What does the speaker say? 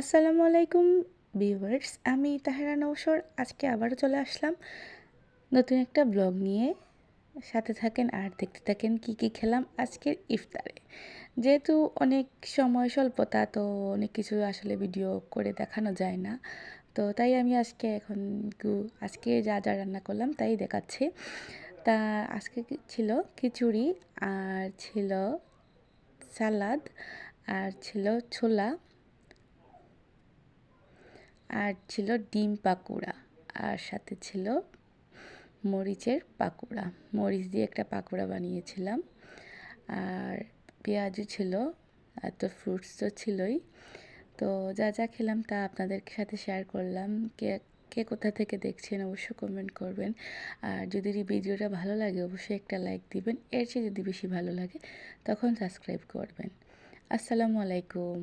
আসসালামু আলাইকুম ভিউয়ার্স, আমি তাহেরা নৌসর আজকে আবারও চলে আসলাম নতুন একটা ব্লগ নিয়ে। সাথে থাকেন আর দেখতে থাকেন কি কি খেলাম আজকের ইফতারে। যেহেতু অনেক সময় স্বল্পতা, তো অনেক কিছু আসলে ভিডিও করে দেখানো যায় না। তো তাই আমি আজকে এখন আজকে যা যা রান্না করলাম তাই দেখাচ্ছি। তা আজকে ছিল খিচুড়ি, আর ছিল সালাদ, আর ছিল ছোলা। আর ছিল ডিম পাকুড়া আর সাথে ছিল মরিচের পাকোড়া। মরিচ দিয়ে একটা পাকোড়া বানিয়েছিলাম। আর পেঁয়াজও ছিল, আর তো ফ্রুটস তো ছিলই। তো যা যা খেলাম তা আপনাদের সাথে শেয়ার করলাম। কে কে কোথা থেকে দেখছেন অবশ্যই কমেন্ট করবেন। আর যদি এই ভিডিওটা ভালো লাগে অবশ্যই একটা লাইক দিবেন। এর চেয়ে যদি বেশি ভালো লাগে তখন সাবস্ক্রাইব করবেন। আসসালামু আলাইকুম।